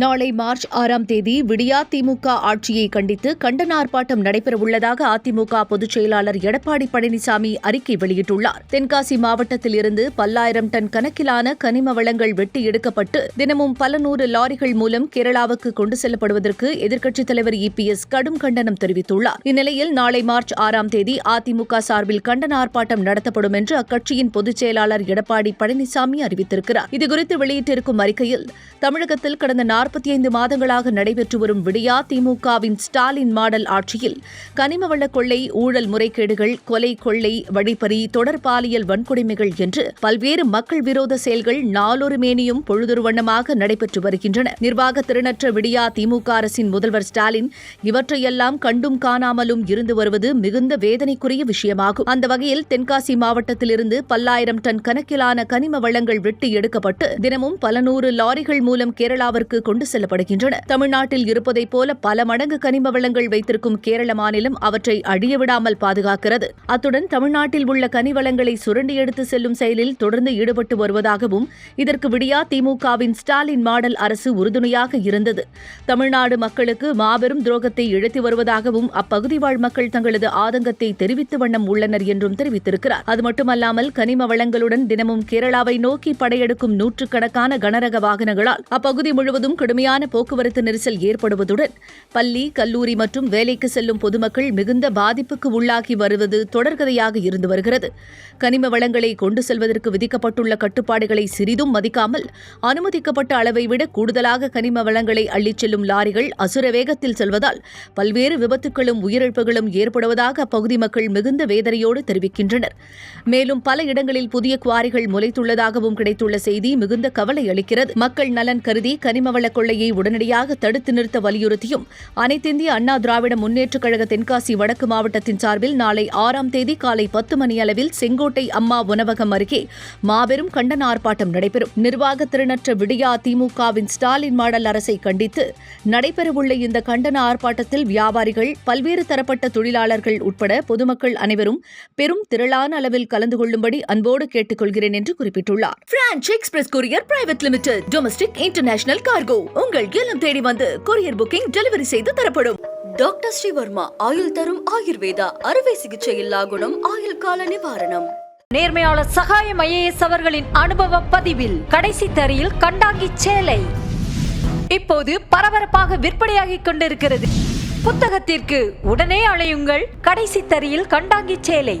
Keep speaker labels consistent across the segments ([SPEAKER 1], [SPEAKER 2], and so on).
[SPEAKER 1] நாளை மார்ச் ஆறாம் தேதி விடியா திமுக ஆட்சியை கண்டித்து கண்டன ஆர்ப்பாட்டம் நடைபெறவுள்ளதாக அதிமுக பொதுச் செயலாளர் எடப்பாடி பழனிசாமி அறிக்கை வெளியிட்டுள்ளார். தென்காசி மாவட்டத்தில் இருந்து பல்லாயிரம் டன் கணக்கிலான கனிம வளங்கள் வெட்டி எடுக்கப்பட்டு தினமும் பல நூறு லாரிகள் மூலம் கேரளாவுக்கு கொண்டு செல்லப்படுவதற்கு எதிர்க்கட்சித் தலைவர் இபிஎஸ் கடும் கண்டனம் தெரிவித்துள்ளார். இந்நிலையில் நாளை மார்ச் ஆறாம் தேதி அதிமுக சார்பில் கண்டன ஆர்ப்பாட்டம் நடத்தப்படும் என்று அக்கட்சியின் பொதுச் செயலாளர் எடப்பாடி பழனிசாமி அறிவித்திருக்கிறார். இதுகுறித்து வெளியிட்டிருக்கும் அறிக்கையில் தமிழகத்தில் கடந்த நாற்பத்தி ஐந்து மாதங்களாக நடைபெற்று வரும் விடியா திமுகவின் ஸ்டாலின் மாடல் ஆட்சியில் கனிம வள கொள்ளை ஊழல் முறைகேடுகள் கொலை கொள்ளை வழிப்பறி தொடர் பாலியல் வன்கொடுமைகள் என்று பல்வேறு மக்கள் விரோத செயல்கள் நாளொரு மேனியும் பொழுதொரு வண்ணமாக நடைபெற்று வருகின்றன. நிர்வாக திறனற்ற விடியா திமுக அரசின் முதல்வர் ஸ்டாலின் இவற்றையெல்லாம் கண்டும் காணாமலும் இருந்து வருவது மிகுந்த வேதனைக்குரிய விஷயமாகும். அந்த வகையில் தென்காசி மாவட்டத்திலிருந்து பல்லாயிரம் டன் கணக்கிலான கனிம வளங்கள் வெட்டி எடுக்கப்பட்டு தினமும் பல நூறு லாரிகள் மூலம் கேரளாவிற்கு கொண்டு செல்லப்படுகின்றன. தமிழ்நாட்டில் இருப்பதைப் போல பல மடங்கு கனிம வளங்கள் வைத்திருக்கும் கேரள மாநிலம் அவற்றை அழியவிடாமல் பாதுகாக்கிறது. அத்துடன் தமிழ்நாட்டில் உள்ள கனிவளங்களை சுரண்டி எடுத்து செல்லும் செயலில் தொடர்ந்து ஈடுபட்டு வருவதாகவும் இதற்கு விடியா திமுகவின் ஸ்டாலின் மாடல் அரசு உறுதுணையாக இருந்தது. தமிழ்நாடு மக்களுக்கு மாபெரும் துரோகத்தை இழுத்து வருவதாகவும் அப்பகுதி வாழ் மக்கள் தங்களது ஆதங்கத்தை தெரிவித்து வண்ணம் உள்ளனர் என்றும் தெரிவித்திருக்கிறார். அது மட்டுமல்லாமல் கனிம வளங்களுடன் தினமும் கேரளாவை நோக்கி படையெடுக்கும் நூற்றுக்கணக்கான கனரக வாகனங்களால் அப்பகுதி முழுவதும் கடுமையான போக்குவரத்து நெரிசல் ஏற்படுவதுடன் பள்ளி கல்லூரி மற்றும் வேலைக்கு செல்லும் பொதுமக்கள் மிகுந்த பாதிப்புக்கு உள்ளாகி வருவது தொடர்கதையாக இருந்து வருகிறது. கனிம வளங்களை கொண்டு செல்வதற்கு விதிக்கப்பட்டுள்ள கட்டுப்பாடுகளை சிறிதும் மதிக்காமல் அனுமதிக்கப்பட்ட அளவை விட கூடுதலாக கனிம வளங்களை அள்ளிச் செல்லும் லாரிகள் அசுர வேகத்தில் செல்வதால் பல்வேறு விபத்துகளும் உயிரிழப்புகளும் ஏற்படுவதாக அப்பகுதி மக்கள் மிகுந்த வேதனையோடு தெரிவிக்கின்றனர். மேலும் பல இடங்களில் புதிய குவாரிகள் முளைத்துள்ளதாகவும் கிடைத்துள்ள செய்தி மிகுந்த கவலை அளிக்கிறது. மக்கள் நலன் கருதி கனிமவள கொள்ளையை உடனடியாக தடுத்து நிறுத்த வலியுறுத்தியும் அனைத்திந்திய அண்ணா திராவிட முன்னேற்றக் கழக தென்காசி வடக்கு மாவட்டத்தின் சார்பில் நாளை ஆறாம் தேதி காலை பத்து மணி அளவில் செங்கோட்டை அம்மா உணவகம் அருகே மாபெரும் கண்டன ஆர்ப்பாட்டம் நடைபெறும். நிர்வாக திறனற்ற விடியா திமுகவின் ஸ்டாலின் மாடல் அரசை கண்டித்து நடைபெறவுள்ள இந்த கண்டன ஆர்ப்பாட்டத்தில் வியாபாரிகள் பல்வேறு தரப்பட்ட தொழிலாளர்கள் உட்பட பொதுமக்கள் அனைவரும் பெரும் திரளான அளவில் கலந்து கொள்ளும்படி அன்போடு கேட்டுக்கொள்கிறேன் என்று குறிப்பிட்டுள்ளார். Franch express courier private limited domestic international cargo உங்கள் இல்லம் தேடி வந்து கொரியர் புக்கிங் டெலிவரி செய்து தரப்படும். டாக்டர் ஸ்ரீவர்மா ஆயுள் தரும் ஆயுர்வேதா அறுவை சிகிச்சை இல்லா குணம் ஆயுள் கால நிவாரணம்.
[SPEAKER 2] நேர்மையாளர் சகாயம் ஐஏஎஸ் அவர்களின் அனுபவ பதிவில் கடைசி தரியில் கண்டாங்கி சேலை. இப்போது பரபரப்பாக விற்பனையாகிக் கொண்டிருக்கிறது. புத்தகத்திற்கு உடனே அழையுங்கள் கடைசி தரியில் கண்டாங்கி சேலை.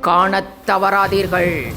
[SPEAKER 3] காணத் தவறாதீர்கள்.